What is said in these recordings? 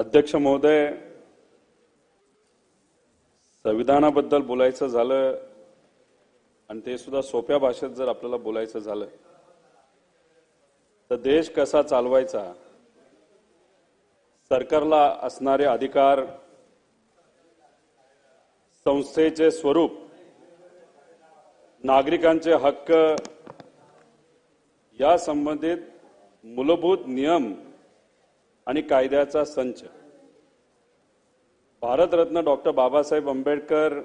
अध्यक्ष महोदय संविधानाबद्दल बोलायचं झालं आणि ते सुद्धा सोप्या भाषेत जर आपल्याला बोलायचं झालं तर देश कसा चालवायचा? सरकारला असणारे अधिकार संस्थेचे स्वरूप नागरिकांचे हक्क या संबंधित मूलभूत नियम आणि कायद्याचा संच. भारतरत्न डॉक्टर बाबासाहेब आंबेडकर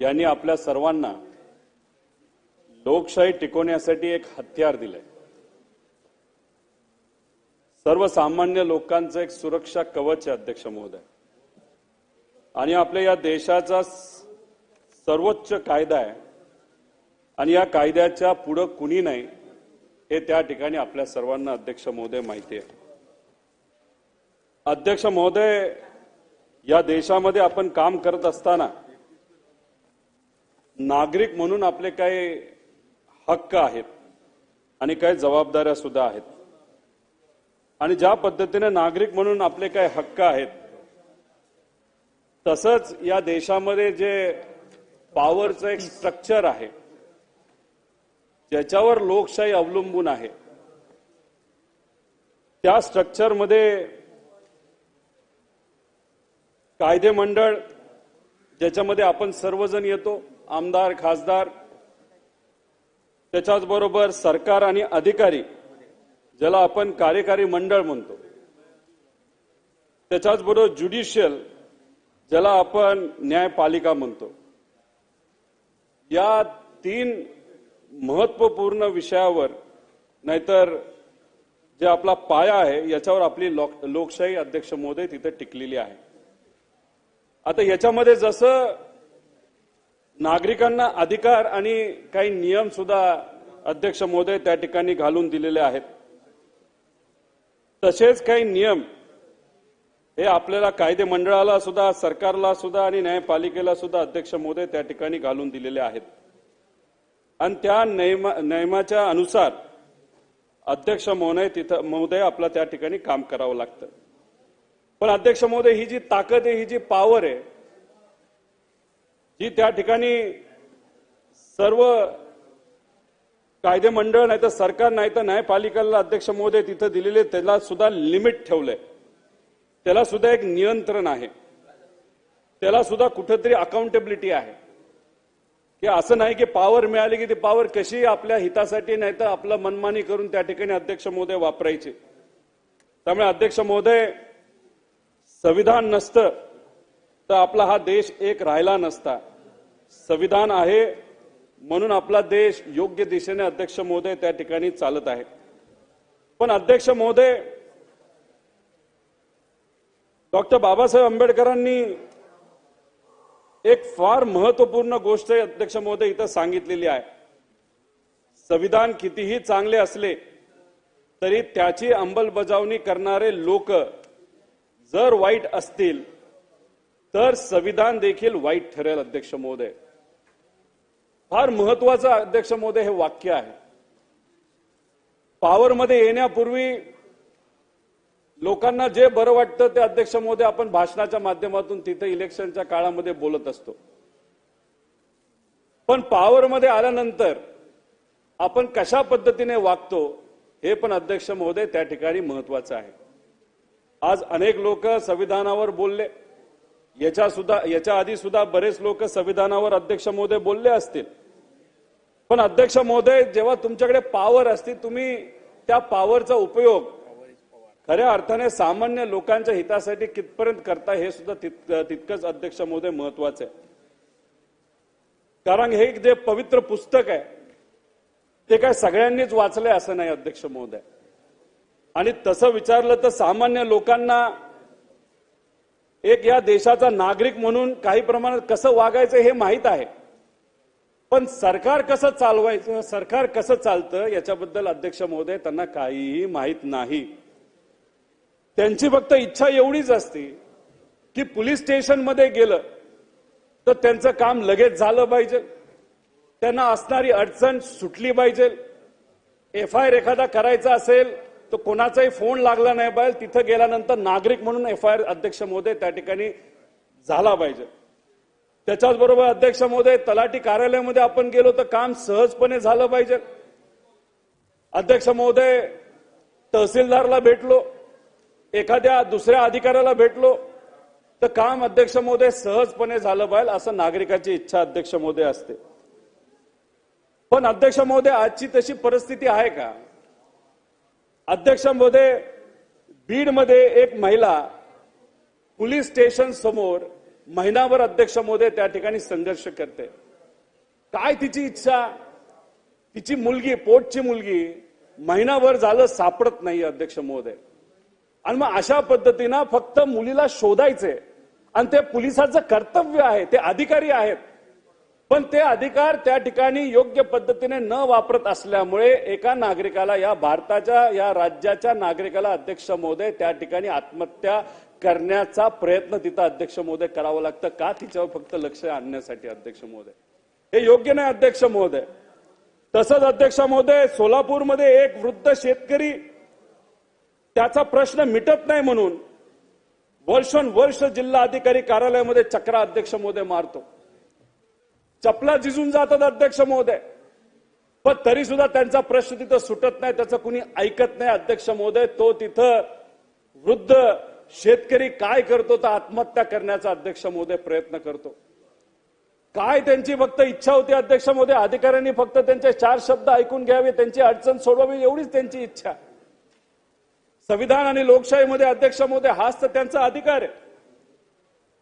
यांनी आपल्या सर्वांना लोकशाही टिकवण्यासाठी एक हत्यार दिलंय. सर्वसामान्य लोकांचं एक सुरक्षा कवच आहे अध्यक्ष महोदय. आणि आपल्या या देशाचा सर्वोच्च कायदा आहे. आणि या कायद्याच्या पुढं कुणी नाही हे त्या ठिकाणी आपल्या सर्वांना अध्यक्ष महोदय माहिती आहे. अध्यक्ष महोदय या देशामध्ये आपण काम करत असताना नागरिक म्हणून आपले काही हक्क आहेत आणि काही जबाबदाऱ्या सुद्धा आहेत. आणि ज्या पद्धतीने नागरिक म्हणून आपले काही हक्क आहेत तसंच या देशामध्ये जे पॉवरचं एक स्ट्रक्चर आहे ज्याच्यावर लोकशाही अवलंबून आहे त्या स्ट्रक्चरमध्ये कायदे मंडळ ज्याच्यामध्ये आपण सर्वजण येतो आमदार खासदार. त्याच्याच बरोबर सरकार आणि अधिकारी ज्याला आपण कार्यकारी मंडळ म्हणतो. त्याच्याच बरोबर ज्युडिशियल ज्याला आपण न्यायपालिका म्हणतो. या तीन महत्त्वपूर्ण विषयावर नाहीतर जे आपला पाया आहे याच्यावर आपली लोक- लोकशाही अध्यक्ष महोदय तिथे टिकलेली आहे. आता याच्यामध्ये जसं नागरिकांना अधिकार आणि काही नियम सुद्धा अध्यक्ष महोदय त्या ठिकाणी घालून दिलेले आहेत. तसेच काही नियम हे आपल्याला कायदे मंडळाला सुद्धा सरकारला सुद्धा आणि न्यायपालिकेला सुद्धा अध्यक्ष महोदय त्या ठिकाणी घालून दिलेले आहेत. आणि त्या नियमा नियमाच्या अनुसार अध्यक्ष महोदय तिथं महोदय आपला त्या ठिकाणी काम करावं लागतं. पण अध्यक्ष महोदय ही जी ताकद आहे ही जी पॉवर आहे जी त्या ठिकाणी सर्व कायदे मंडळ नाही तर सरकार नाही तर न्यायपालिकेला अध्यक्ष महोदय तिथं दिलेले त्याला सुद्धा लिमिट ठेवलंय. त्याला सुद्धा एक नियंत्रण आहे. त्याला सुद्धा कुठेतरी अकाउंटेबिलिटी आहे. की असं नाही की पॉवर मिळाली की ती पॉवर कशी आपल्या हितासाठी नाही तर आपलं मनमानी करून त्या ठिकाणी अध्यक्ष महोदय वापरायचे. त्यामुळे अध्यक्ष महोदय संविधान नसतं तर आपला हा देश एक राहिला नसता. संविधान आहे म्हणून आपला देश योग्य दिशेने अध्यक्ष महोदय त्या ठिकाणी चालत आहे. पण अध्यक्ष महोदय डॉक्टर बाबासाहेब आंबेडकरांनी एक फार महत्त्वपूर्ण गोष्ट अध्यक्ष महोदय इथं सांगितलेली आहे. संविधान कितीही चांगले असले तरी त्याची अंमलबजावणी करणारे लोक जर वाईट असतील तर संविधान देखील वाईट ठरेल अध्यक्ष महोदय. फार महत्वाचं अध्यक्ष महोदय हे वाक्य आहे. पॉवरमध्ये येण्यापूर्वी लोकांना जे बरं वाटतं ते अध्यक्ष महोदय आपण भाषणाच्या माध्यमातून तिथे इलेक्शनच्या काळामध्ये बोलत असतो. पण पॉवरमध्ये आल्यानंतर आपण कशा पद्धतीने वागतो हे पण अध्यक्ष महोदय त्या ठिकाणी महत्वाचं आहे. आज अनेक लोक संविधानावर बोलले. याच्या सुद्धा याच्या आधी सुद्धा बरेच लोक संविधानावर अध्यक्ष महोदय बोलले असतील. पण अध्यक्ष महोदय जेव्हा तुमच्याकडे पॉवर असते तुम्ही त्या पॉवरचा उपयोग खऱ्या अर्थाने सामान्य लोकांच्या हितासाठी कितपर्यंत करता हे सुद्धा तितकंच अध्यक्ष महोदय महत्वाचं आहे. कारण हे एक जे पवित्र पुस्तक आहे ते काय सगळ्यांनीच वाचलंय असं नाही अध्यक्ष महोदय. आणि तसं विचारलं तर सामान्य लोकांना एक या देशाचा नागरिक म्हणून काही प्रमाणात कसं वागायचं हे माहीत आहे. पण सरकार कसं चालवायचं सरकार कसं चालतं याच्याबद्दल अध्यक्ष महोदय त्यांना काहीही माहीत नाही. त्यांची फक्त इच्छा एवढीच असते की पोलीस स्टेशनमध्ये गेलं तर त्यांचं काम लगेच झालं पाहिजे. त्यांना असणारी अडचण सुटली पाहिजे. एफ आय आर एखादा करायचा असेल तर कोणाचाही फोन लागला नाही पाहिजे तिथं गेल्यानंतर नागरिक म्हणून एफ आय आर अध्यक्ष महोदय त्या ठिकाणी झाला पाहिजे. त्याच्याच बरोबर अध्यक्ष महोदय तलाठी कार्यालयामध्ये आपण गेलो तर काम सहजपणे झालं पाहिजे. अध्यक्ष महोदय तहसीलदारला भेटलो एखाद्या दुसऱ्या अधिकाऱ्याला भेटलो तर काम अध्यक्ष महोदय सहजपणे झालं पाहिजे असं नागरिकाची इच्छा अध्यक्ष महोदय असते. पण अध्यक्ष महोदय आजची तशी परिस्थिती आहे का? अध्यक्ष महोदय बीडमध्ये एक महिला पोलीस स्टेशन समोर महिनाभर अध्यक्ष महोदय त्या ठिकाणी संघर्ष करते. काय तिची इच्छा? तिची मुलगी पोटची मुलगी महिनाभर झालं सापडत नाही अध्यक्ष महोदय. आणि मग अशा पद्धतीनं फक्त मुलीला शोधायचे. आणि ते पोलिसाचं कर्तव्य आहे ते अधिकारी आहेत. पण ते अधिकार त्या ठिकाणी योग्य पद्धतीने न वापरत असल्यामुळे एका नागरिकाला या भारताच्या या राज्याच्या नागरिकाला अध्यक्ष महोदय त्या ठिकाणी आत्महत्या करण्याचा प्रयत्न तिथं अध्यक्ष महोदय करावं लागतं. का तिच्यावर फक्त लक्ष आणण्यासाठी अध्यक्ष महोदय? हे योग्य नाही अध्यक्ष महोदय. तसंच अध्यक्ष महोदय सोलापूरमध्ये एक वृद्ध शेतकरी त्याचा प्रश्न मिटत नाही म्हणून वर्षोनवर्ष जिल्हा अधिकारी कार्यालयामध्ये चक्रा अध्यक्ष महोदय मारतो. चपला झिजून जातात अध्यक्ष महोदय. पण तरी सुद्धा त्यांचा प्रश्न तिथं सुटत नाही त्याचं कुणी ऐकत नाही अध्यक्ष महोदय. तो तिथं वृद्ध शेतकरी काय करतो तर आत्महत्या करण्याचा अध्यक्ष महोदय प्रयत्न करतो. काय त्यांची फक्त इच्छा होती अध्यक्ष महोदय? अधिकाऱ्यांनी फक्त त्यांचे चार शब्द ऐकून घ्यावे त्यांची अडचण सोडवावी एवढीच त्यांची इच्छा. संविधान आणि लोकशाहीमध्ये अध्यक्ष महोदय हाच तर त्यांचा अधिकार आहे.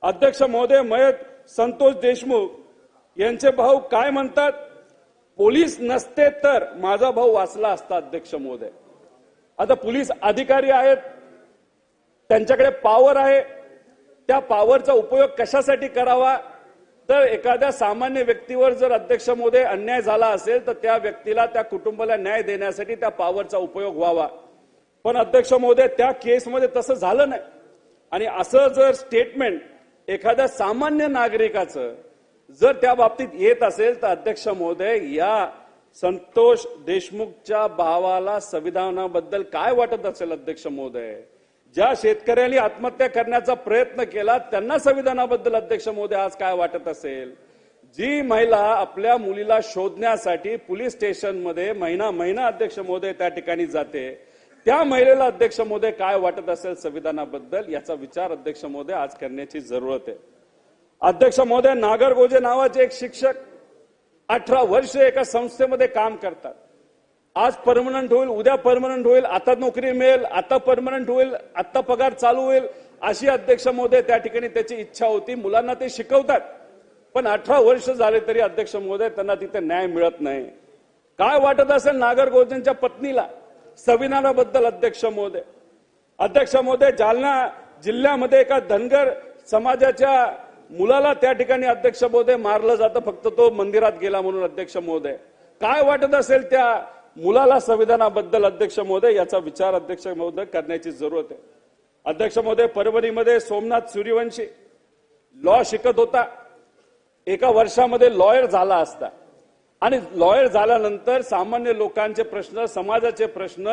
अध्यक्ष महोदय मयत संतोष देशमुख यांचे भाऊ काय म्हणतात? पोलीस नसते तर माझा भाऊ वाचला असता अध्यक्ष महोदय. आता पोलीस अधिकारी आहेत. त्यांच्याकडे पॉवर आहे. त्या पॉवरचा उपयोग कशासाठी करावा? तर एखाद्या सामान्य व्यक्तीवर जर अध्यक्ष महोदय अन्याय झाला असेल तर त्या व्यक्तीला त्या कुटुंबाला न्याय देण्यासाठी त्या पॉवरचा उपयोग व्हावा. पण अध्यक्ष महोदय त्या केसमध्ये तसं झालं नाही. आणि असं जर स्टेटमेंट एखाद्या सामान्य नागरिकाचं जर त्या बाबतीत येत असेल तर अध्यक्ष महोदय या संतोष देशमुखच्या भावाला संविधानाबद्दल काय वाटत असेल अध्यक्ष महोदय? ज्या शेतकऱ्यांनी आत्महत्या करण्याचा प्रयत्न केला त्यांना संविधानाबद्दल अध्यक्ष महोदय आज काय वाटत असेल? जी महिला आपल्या मुलीला शोधण्यासाठी पोलीस स्टेशनमध्ये महिना महिना अध्यक्ष महोदय त्या ठिकाणी जाते त्या महिलेला अध्यक्ष महोदय काय वाटत असेल संविधानाबद्दल? याचा विचार अध्यक्ष महोदय आज करण्याची जरूरत आहे. अध्यक्ष महोदय नागरगोजे नावाचे एक शिक्षक अठरा वर्ष एका संस्थेमध्ये काम करतात. आज परमनंट होईल उद्या परमनंट होईल आता नोकरी मिळेल आता परमनंट होईल आता पगार चालू होईल अशी अध्यक्ष महोदय त्या ठिकाणी त्याची इच्छा होती. मुलांना ते शिकवतात. पण अठरा वर्ष झाले तरी अध्यक्ष महोदय त्यांना तिथे न्याय मिळत नाही. काय वाटत असेल नागरगोजेंच्या पत्नीला? संविधानाबद्दल अध्यक्ष महोदय. अध्यक्ष महोदय जालना जिल्ह्यामध्ये एका धनगर समाजाच्या मुलाला त्या ठिकाणी अध्यक्ष महोदय मारलं जातं फक्त तो मंदिरात गेला म्हणून अध्यक्ष महोदय. काय वाटत असेल त्या मुलाला संविधानाबद्दल अध्यक्ष महोदय? याचा विचार अध्यक्ष महोदय करण्याची जरूरत आहे. अध्यक्ष महोदय परभणीमध्ये सोमनाथ सूर्यवंशी लॉ शिकत होता. एका वर्षामध्ये लॉयर झाला असता. आणि लॉयर झाल्यानंतर सामान्य लोकांचे प्रश्न समाजाचे प्रश्न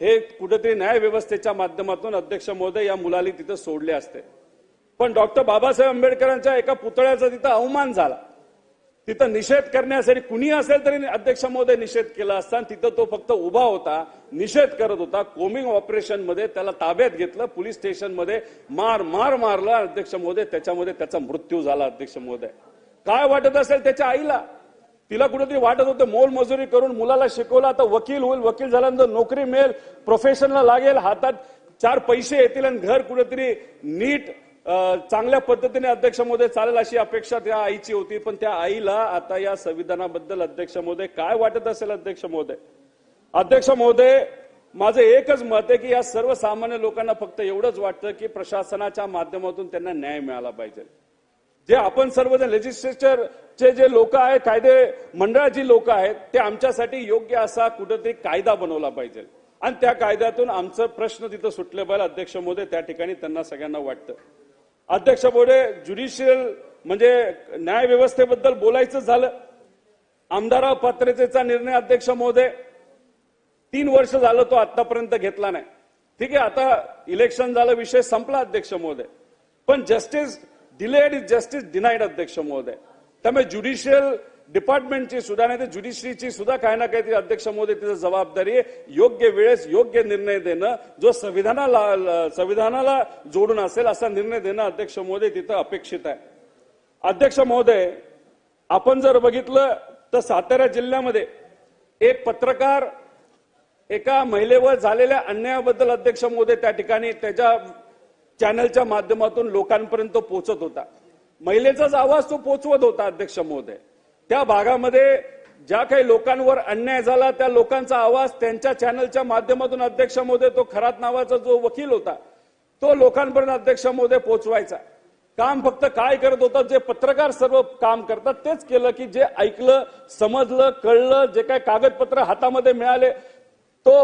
हे कुठेतरी न्याय व्यवस्थेच्या माध्यमातून अध्यक्ष महोदय या मुलाला तिथं सोडले असते. पण डॉक्टर बाबासाहेब आंबेडकरांच्या एका पुतळ्याचा तिथं अवमान झाला. तिथं निषेध करण्यासाठी कुणी असेल तरी अध्यक्ष महोदय निषेध केला असता आणि तिथं तो फक्त उभा होता निषेध करत होता. कोमिंग ऑपरेशनमध्ये त्याला ताब्यात घेतलं पोलीस स्टेशनमध्ये मार मार मारला अध्यक्ष महोदय. त्याच्यामध्ये त्याचा मृत्यू झाला अध्यक्ष महोदय. काय वाटत असेल त्याच्या आईला? तिला कुठेतरी वाटत होतं मोलमजुरी करून मुलाला शिकवलं. आता वकील होईल वकील झाल्यानंतर नोकरी मिळेल प्रोफेशनला लागेल हातात चार पैसे येतील आणि घर कुठेतरी नीट चांगल्या पद्धतीने अध्यक्ष महोदय चालेल अशी अपेक्षा त्या आईची होती पण त्या आईला आता या संविधानाबद्दल अध्यक्ष महोदय काय वाटत असेल अध्यक्ष महोदय अध्यक्ष महोदय माझं एकच मत आहे की या सर्वसामान्य लोकांना फक्त एवढंच वाटतं की प्रशासनाच्या माध्यमातून त्यांना न्याय मिळाला पाहिजे. जे आपण सर्वजण लेजिस्लेचरचे जे लोक आहेत कायदे मंडळाची लोक आहेत ते आमच्यासाठी योग्य असा कुठेतरी कायदा बनवला पाहिजे. आणि त्या कायद्यातून आमचं प्रश्न तिथं सुटले पाहिजे अध्यक्ष महोदय त्या ठिकाणी त्यांना सगळ्यांना वाटतं. अध्यक्ष महोदय ज्युडिशियल म्हणजे न्याय व्यवस्थेबद्दल बोलायचं झालं. आमदार पात्रतेचा निर्णय अध्यक्ष महोदय तीन वर्ष झालं तो आतापर्यंत घेतला नाही. ठीक आहे आता इलेक्शन झालं विषय संपला अध्यक्ष महोदय पण justice delayed is justice denied अध्यक्ष महोदय त्यामुळे ज्युडिशियल डिपार्टमेंटची सुद्धा नाही तर ज्युडिशरीची सुद्धा काही ना काहीतरी अध्यक्ष महोदय तिथं जबाबदारी आहे. योग्य वेळेस योग्य निर्णय देणं जो संविधानाला संविधानाला जोडून असेल असा निर्णय देणं अध्यक्ष महोदय तिथं अपेक्षित आहे. अध्यक्ष महोदय आपण जर बघितलं तर सातारा जिल्ह्यामध्ये एक पत्रकार एका महिलेवर झालेल्या अन्यायाबद्दल अध्यक्ष महोदय त्या ठिकाणी त्याच्या चॅनलच्या माध्यमातून लोकांपर्यंत पोहोचत होता. महिलेचाच आवाज तो पोचवत होता अध्यक्ष महोदय. त्या भागामध्ये ज्या काही लोकांवर अन्याय झाला त्या लोकांचा आवाज त्यांच्या चॅनलच्या माध्यमातून अध्यक्ष महोदय तो खरात नावाचा जो वकील होता तो लोकांपर्यंत अध्यक्ष महोदय पोचवायचा काम फक्त काय करत होतं जे पत्रकार सर्व काम करतात तेच केलं की जे ऐकलं समजलं कळलं जे काही कागदपत्र हातामध्ये मिळाले तो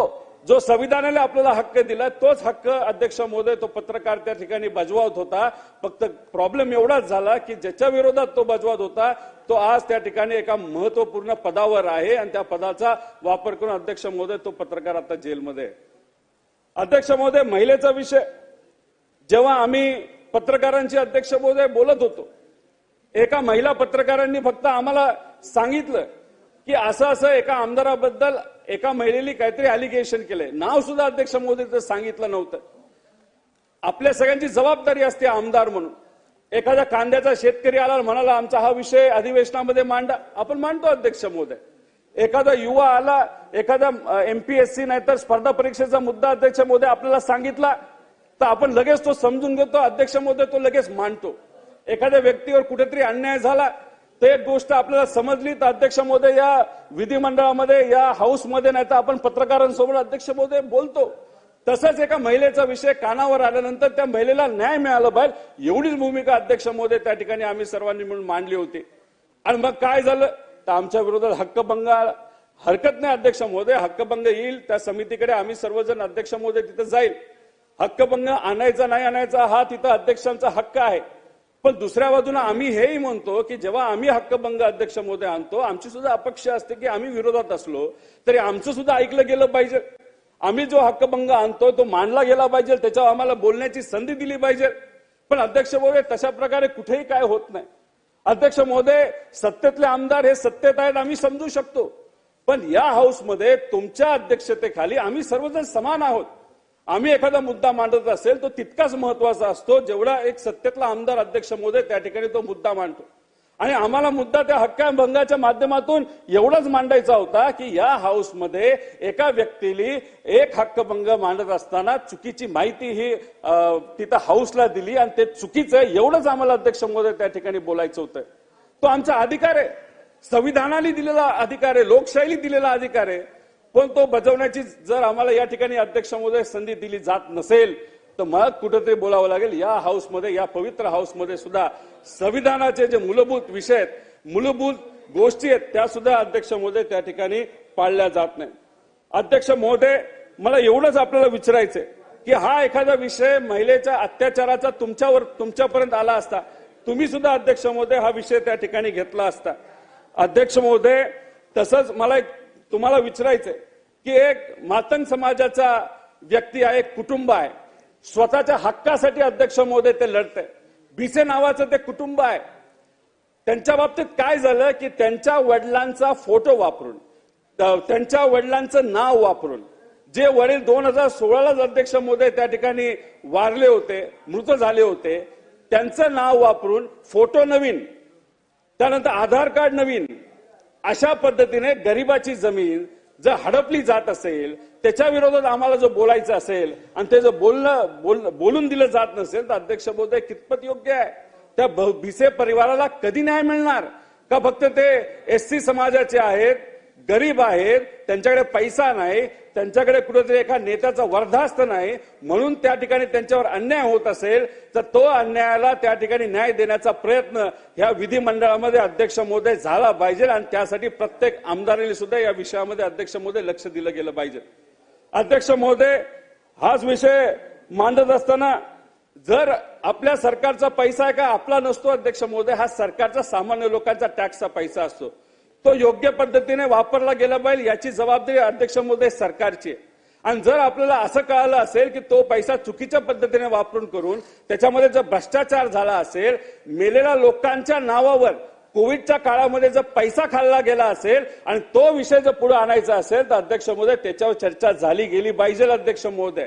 जो संविधानाने आपल्याला हक्क दिला तोच हक्क अध्यक्ष महोदय तो पत्रकार त्या ठिकाणी बजवत होता. फक्त प्रॉब्लेम एवढाच झाला की ज्याच्या विरोधात तो बजवत होता तो आज त्या ठिकाणी एका महत्त्वपूर्ण पदावर आहे आणि त्या पदाचा वापर करून अध्यक्ष महोदय तो पत्रकार आता जेलमध्ये अध्यक्ष महोदय महिलेचा विषय. जेव्हा आम्ही पत्रकारांची अध्यक्ष महोदय बोलत होतो एका महिला पत्रकारांनी फक्त आम्हाला सांगितलं की असं असं एका आमदाराबद्दल एका महिलेने काहीतरी अलिगेशन केलंय. नाव सुद्धा अध्यक्ष मोदीचं सांगितलं नव्हतं. आपल्या सगळ्यांची जबाबदारी असते आमदार म्हणून. एखाद्या कांद्याचा शेतकरी आला म्हणाला आमचा हा विषय अधिवेशनामध्ये मांडा. आपण मांडतो अध्यक्ष महोदय एखादा युवा आला एखादा एमपीएससी नाहीतर स्पर्धा परीक्षेचा मुद्दा अध्यक्ष मोदय आपल्याला सांगितला तर आपण लगेच तो समजून घेतो. अध्यक्ष मोदय तो लगेच मांडतो. एखाद्या व्यक्तीवर कुठेतरी अन्याय झाला तर एक गोष्ट आपल्याला समजली तर अध्यक्ष महोदय या विधिमंडळामध्ये या हाऊसमध्ये नाही तर आपण पत्रकारांसोबत अध्यक्ष महोदय बोलतो. तसंच एका महिलेचा विषय कानावर आल्यानंतर त्या महिलेला न्याय मिळाला पाहिजे एवढीच भूमिका अध्यक्ष महोदय त्या ठिकाणी आम्ही सर्वांनी मिळून मांडली होती. आणि मग काय झालं? तर आमच्या विरोधात हक्कभंग हरकत नाही अध्यक्ष महोदय. हक्कभंग येईल त्या समितीकडे आम्ही सर्वजण अध्यक्ष महोदय तिथं जाईल. हक्कभंग आणायचा नाही आणायचा हा तिथं अध्यक्षांचा हक्क आहे. पण दुसऱ्या बाजूने आम्ही हेही म्हणतो की जेव्हा आम्ही हक्कभंग अध्यक्ष महोदय आणतो आमची सुद्धा अपेक्षा असते की आम्ही विरोधात असलो तरी आमचं सुद्धा ऐकलं गेलं पाहिजे. आम्ही जो हक्कभंग आणतो तो मांडला गेला पाहिजे त्याच्यावर आम्हाला बोलण्याची संधी दिली पाहिजे. पण अध्यक्ष महोदय तशा प्रकारे कुठेही काय होत नाही. अध्यक्ष महोदय सत्तेतले आमदार हे सत्तेत आहेत आम्ही समजू शकतो. पण या हाऊसमध्ये तुमच्या अध्यक्षतेखाली आम्ही सर्वजण समान आहोत. आम्ही एखादा मुद्दा मांडत असेल तो तितकाच महत्त्वाचा असतो जेवढा एक सत्तेतला आमदार अध्यक्ष महोदय त्या ठिकाणी तो मुद्दा मांडतो. आणि आम्हाला मुद्दा त्या हक्काभंगाच्या माध्यमातून एवढाच मांडायचा होता की या हाऊसमध्ये एका व्यक्तीली एक हक्कभंग मांडत असताना चुकीची माहिती ही तिथं हाऊसला दिली आणि ते चुकीचं एवढंच आम्हाला अध्यक्ष मोदय त्या ठिकाणी बोलायचं होतं. तो आमचा अधिकार आहे. संविधानाने दिलेला अधिकार आहे लोकशाही दिलेला अधिकार आहे. पण तो बजावण्याची जर आम्हाला या ठिकाणी अध्यक्ष महोदय संधी दिली जात नसेल तर मग कुठेतरी बोलावं लागेल. या हाऊसमध्ये या पवित्र हाऊसमध्ये सुद्धा संविधानाचे जे मूलभूत विषय आहेत मूलभूत गोष्टी आहेत त्या सुद्धा अध्यक्ष महोदय त्या ठिकाणी पाळल्या जात नाही अध्यक्ष महोदय मला एवढंच आपल्याला विचारायचंय की हा एखादा विषय महिलेच्या अत्याचाराचा तुमच्यावर तुमच्यापर्यंत आला असता तुम्ही सुद्धा अध्यक्ष महोदय हा विषय त्या ठिकाणी घेतला असता. अध्यक्ष महोदय तसंच मला एक तुम्हाला विचारायचंय की एक मातंग समाजाचा व्यक्ती आहे एक कुटुंब आहे. स्वतःच्या हक्कासाठी अध्यक्ष महोदय ते लढतंय. भिसे नावाचं ते कुटुंब आहे. त्यांच्या बाबतीत काय झालं की त्यांच्या वडिलांचा फोटो वापरून त्यांच्या वडिलांचं नाव वापरून जे वडील दोन हजार सोळालाच अध्यक्ष महोदय त्या ठिकाणी वारले होते मृत झाले होते त्यांचं नाव वापरून फोटो नवीन त्यानंतर आधार कार्ड नवीन अशा पद्धतीने गरिबाची जमीन जर हडपली जात असेल त्याच्या विरोधात आम्हाला जर बोलायचं असेल आणि ते जर बोलणं बोल- बोलून दिलं जात नसेल तर अध्यक्ष बोलतोय कितपत योग्य आहे? त्या भिसे परिवाराला कधी न्याय मिळणार? का फक्त ते एस सी समाजाचे आहेत गरीब आहेत त्यांच्याकडे पैसा नाही त्यांच्याकडे कुठेतरी एका नेत्याचा वर्धास्त नाही म्हणून त्या ठिकाणी त्यांच्यावर अन्याय होत असेल तर तो अन्यायाला त्या ठिकाणी न्याय देण्याचा प्रयत्न ह्या विधिमंडळामध्ये अध्यक्ष महोदय झाला पाहिजे आणि त्यासाठी प्रत्येक आमदारांनी सुद्धा या विषयामध्ये अध्यक्ष महोदय लक्ष दिलं गेलं पाहिजे. अध्यक्ष महोदय हाच विषय मांडत असताना जर आपल्या सरकारचा पैसा आहे का आपला नसतो अध्यक्ष महोदय हा सरकारचा सामान्य लोकांचा टॅक्सचा पैसा असतो. तो योग्य पद्धतीने वापरला गेला पाहिजे याची जबाबदारी अध्यक्ष महोदय सरकारची आहे. आणि जर आपल्याला असं कळालं असेल की तो पैसा चुकीच्या पद्धतीने वापरून करून त्याच्यामध्ये जर भ्रष्टाचार झाला असेल मेलेल्या लोकांच्या नावावर कोविडच्या काळामध्ये जर पैसा खाल्ला गेला असेल आणि तो विषय जर पुढे आणायचा असेल तर अध्यक्ष महोदय त्याच्यावर चर्चा झाली गेली पाहिजे अध्यक्ष महोदय.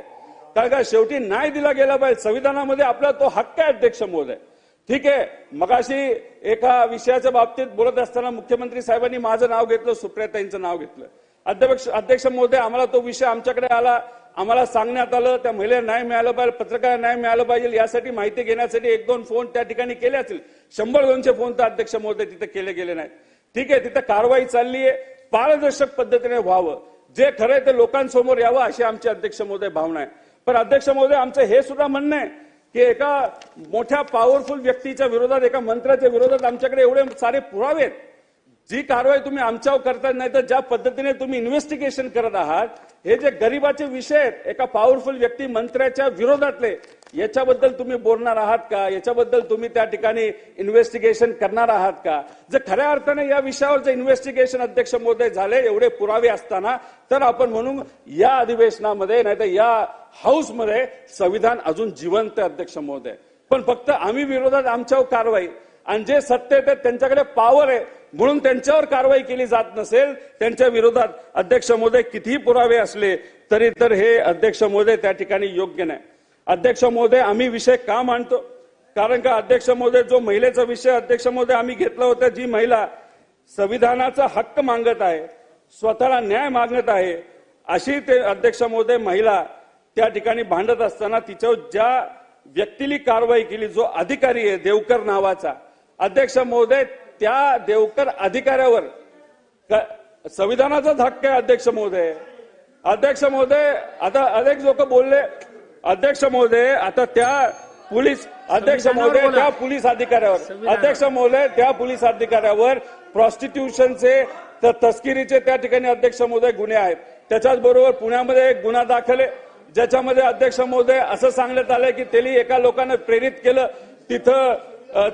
कारण का शेवटी नाही दिला गेला पाहिजे. संविधानामध्ये आपला तो हक्क आहे अध्यक्ष महोदय. ठीक आहे. मगाशी एका विषयाच्या बाबतीत बोलत असताना मुख्यमंत्री साहेबांनी माझं नाव घेतलं सुप्रियाताईंचं नाव घेतलं. अध्यक्ष अध्यक्ष महोदय आम्हाला तो विषय आमच्याकडे आला. आम्हाला सांगण्यात आलं त्या महिलेला न्याय मिळालं पाहिजे पत्रकार न्याय मिळालं पाहिजे यासाठी माहिती घेण्यासाठी एक दोन फोन त्या ठिकाणी केले असतील. शंभर दोनशे फोन तर अध्यक्ष महोदय तिथे केले गेले नाहीत. ठीक आहे तिथे कारवाई चालली आहे पारदर्शक पद्धतीने व्हावं. जे खरंय ते लोकांसमोर यावं अशी आमची अध्यक्ष महोदय भावना आहे. पण अध्यक्ष महोदय आमचं हे सुद्धा म्हणणं आहे की एका मोठ्या पॉवरफुल व्यक्तीच्या विरोधात एका मंत्र्याच्या विरोधात आमच्याकडे एवढे सारे पुरावे आहेत. जी कारवाई तुम्ही आमच्यावर करताय नाही तर ज्या पद्धतीने तुम्ही इन्व्हेस्टिगेशन करत आहात हे जे गरिबाचे विषय आहेत एका पॉवरफुल व्यक्ती मंत्र्याच्या विरोधातले याच्याबद्दल तुम्ही बोलणार आहात का? याच्याबद्दल तुम्ही त्या ठिकाणी इन्व्हेस्टिगेशन करणार आहात का? जर खऱ्या अर्थाने या विषयावर जर इन्व्हेस्टिगेशन अध्यक्ष महोदय झाले एवढे पुरावे असताना तर आपण म्हणून या अधिवेशनामध्ये नाही तर या हाऊसमध्ये संविधान अजून जिवंत अध्यक्ष महोदय. पण फक्त आम्ही विरोधात आमच्यावर कारवाई. आणि जे सत्य आहेत त्यांच्याकडे पॉवर आहे म्हणून त्यांच्यावर कारवाई केली जात नसेल त्यांच्या विरोधात अध्यक्ष महोदय कितीही पुरावे असले तरी तर हे अध्यक्ष महोदय त्या ठिकाणी योग्य नाही. अध्यक्ष महोदय आम्ही विषय का मांडतो? कारण का अध्यक्ष महोदय जो महिलेचा विषय अध्यक्ष महोदय आम्ही घेतला होता जी महिला संविधानाचा हक्क मागत आहे स्वतःला न्याय मागत आहे अशी ते अध्यक्ष महोदय महिला त्या ठिकाणी भांडत असताना तिच्यावर ज्या व्यक्तीली कारवाई केली जो अधिकारी आहे देवकर नावाचा अध्यक्ष महोदय त्या देवकर अधिकाऱ्यावर संविधानाचाच हक्क आहे अध्यक्ष महोदय. अध्यक्ष महोदय आता अनेक लोक बोलले अध्यक्ष महोदय आता त्या पोलीस अध्यक्ष महोदय त्या पोलीस अधिकाऱ्यावर. अध्यक्ष महोदय त्या पोलीस अधिकाऱ्यावर प्रॉस्टिट्यूशनचे त- तस्किरीचे त्या ठिकाणी अध्यक्ष महोदय गुन्हे आहेत. त्याच्याच बरोबर पुण्यामध्ये एक गुन्हा दाखल आहे. ज्याच्यामध्ये अध्यक्ष महोदय असं सांगण्यात आलंय की त्यांनी एका लोकांना प्रेरित केलं. तिथं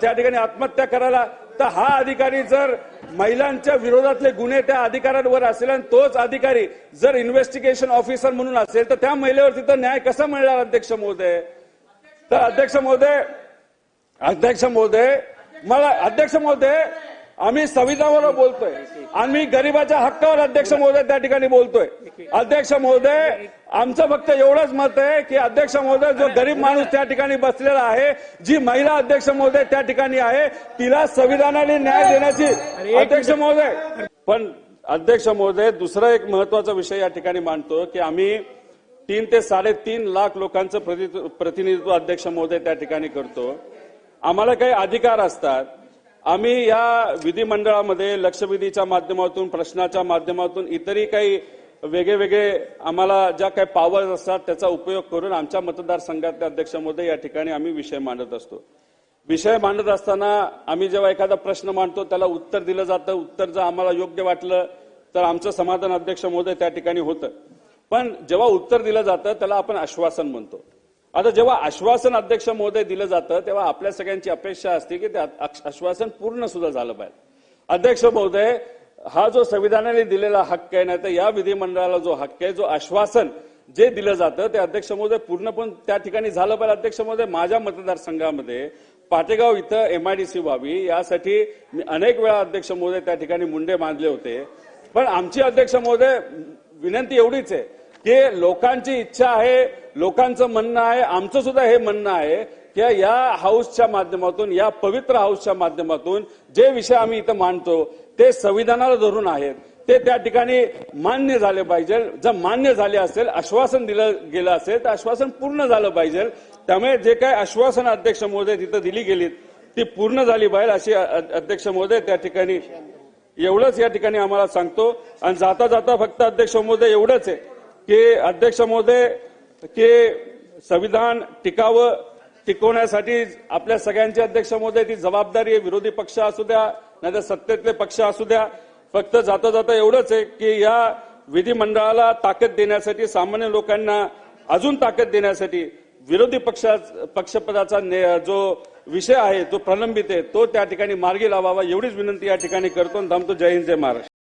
त्या ठिकाणी आत्महत्या करायला तर हा अधिकारी जर महिलांच्या विरोधातले गुन्हे त्या अधिकाऱ्यांवर असेल आणि तोच अधिकारी जर इन्व्हेस्टिगेशन ऑफिसर म्हणून असेल तर त्या महिलेवर तिथं न्याय कसा मिळणार अध्यक्ष महोदय? तर अध्यक्ष महोदय अध्यक्ष महोदय मला अध्यक्ष महोदय आम्ही संविधानावर बोलतोय. आम्ही गरिबाच्या हक्कावर अध्यक्ष महोदय त्या ठिकाणी बोलतोय. अध्यक्ष महोदय आमचं फक्त एवढंच मत आहे की अध्यक्ष महोदय जो गरीब माणूस त्या ठिकाणी बसलेला आहे जी महिला अध्यक्ष महोदय त्या ठिकाणी आहे तिला संविधानाने न्याय देण्याची अध्यक्ष महोदय. पण अध्यक्ष महोदय दुसरा एक महत्त्वाचा विषय या ठिकाणी मांडतो की आम्ही तीन ते साडेतीन लाख लोकांचं प्रति- प्रतिनिधित्व अध्यक्ष महोदय त्या ठिकाणी करतो. आम्हाला काही अधिकार असतात. आम्ही या विधिमंडळामध्ये लक्षवेधीच्या माध्यमातून प्रश्नाच्या माध्यमातून इतरही काही वेगळे वेगळे आम्हाला ज्या काही पॉवर्स असतात त्याचा उपयोग करून आमच्या मतदारसंघातले अध्यक्ष महोदय या ठिकाणी आम्ही विषय मांडत असतो. विषय मांडत असताना आम्ही जेव्हा एखादा प्रश्न मांडतो त्याला उत्तर दिलं जातं उत्तर जर आम्हाला योग्य वाटलं तर आमचं समाधान अध्यक्ष महोदय त्या ठिकाणी होतं. पण जेव्हा उत्तर दिलं जातं त्याला आपण आश्वासन म्हणतो. आता जेव्हा आश्वासन अध्यक्ष महोदय दिलं जातं तेव्हा आपल्या सगळ्यांची अपेक्षा असते की ते आश्वासन पूर्ण सुद्धा झालं पाहिजे. अध्यक्ष महोदय हा जो संविधानाने दिलेला हक्क आहे नाही तर या विधिमंडळाला जो हक्क आहे जो आश्वासन जे दिलं जातं ते अध्यक्ष महोदय पूर्णपण त्या ठिकाणी झालं पाहिजे. अध्यक्ष महोदय माझ्या मतदारसंघामध्ये पाटेगाव इथं एमआयडीसी व्हावी यासाठी मी अनेक वेळा अध्यक्ष महोदय त्या ठिकाणी मुंडे बांधले होते. पण आमची अध्यक्ष महोदय विनंती एवढीच आहे की लोकांची इच्छा आहे लोकांचं म्हणणं आहे आमचं सुद्धा हे म्हणणं आहे की या हाऊसच्या माध्यमातून या पवित्र हाऊसच्या माध्यमातून जे विषय आम्ही इथं मांडतो ते संविधानाला धरून आहेत. ते त्या ठिकाणी मान्य झाले पाहिजे. जर मान्य झाले असेल आश्वासन दिलं गेलं असेल तर आश्वासन पूर्ण झालं पाहिजे. त्यामुळे जे काय आश्वासन अध्यक्ष महोदय तिथं दिली गेलीत ती पूर्ण झाली पाहिजे अशी अध्यक्ष महोदय त्या ठिकाणी एवढंच या ठिकाणी आम्हाला सांगतो. आणि जाता जाता फक्त अध्यक्ष महोदय एवढंच आहे. की अध्यक्ष महोदय की संविधान टिकावं टिकवण्यासाठी आपल्या सगळ्यांचे अध्यक्ष महोदय ती जबाबदारी आहे विरोधी पक्ष असू द्या नाहीतर सत्तेतले पक्ष असू द्या. फक्त जाता जाता एवढंच आहे की या विधिमंडळाला ताकद देण्यासाठी सामान्य लोकांना अजून ताकद देण्यासाठी विरोधी पक्षा पक्षपदाचा ने- जो विषय आहे जो प्रलंबित आहे तो त्या ठिकाणी मार्गी लावावा एवढीच विनंती या ठिकाणी करतो. आणि थांबतो. जय हिंद जय महाराष्ट्र.